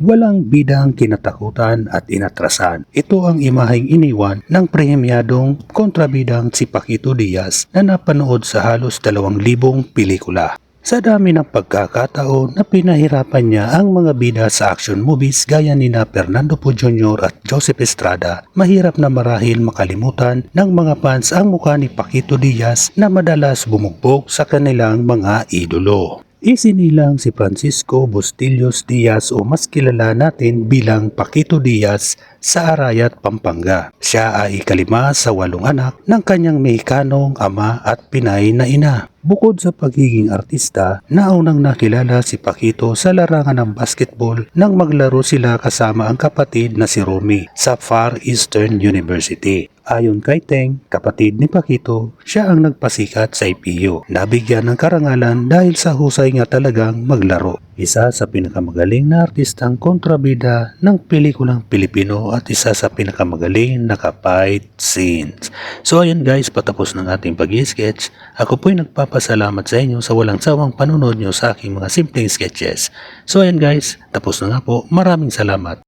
Walang bidang kinatakutan at inatrasan. Ito ang imaheng iniwan ng premyadong kontrabidang si Paquito Diaz na napanood sa halos dalawang libong pelikula. Sa dami ng pagkakataon na pinahirapan niya ang mga bida sa action movies gaya ni na Fernando Po Jr. at Joseph Estrada, mahirap na marahil makalimutan ng mga fans ang mukha ni Paquito Diaz na madalas bumugbog sa kanilang mga idolo. Isinilang si Francisco Bustillos Diaz o mas kilala natin bilang Paquito Diaz sa Arayat, Pampanga. Siya ay ikalima sa walong anak ng kanyang Mexicanong ama at Pinay na ina. Bukod sa pagiging artista, naunang nakilala si Paquito sa larangan ng basketball nang maglaro sila kasama ang kapatid na si Romy sa Far Eastern University. Ayon kay Teng, kapatid ni Paquito, siya ang nagpasikat sa IPU. Nabigyan ng karangalan dahil sa husay nga talagang maglaro. Isa sa pinakamagaling na artistang kontrabida ng pelikulang Pilipino at isa sa pinakamagaling na fight scenes. So ayan guys, patapos ng ating pag-sketch. Ako po'y nagpapasalamat sa inyo sa walang sawang panunod nyo sa aking mga simpleng sketches. So ayan guys, tapos na nga po. Maraming salamat.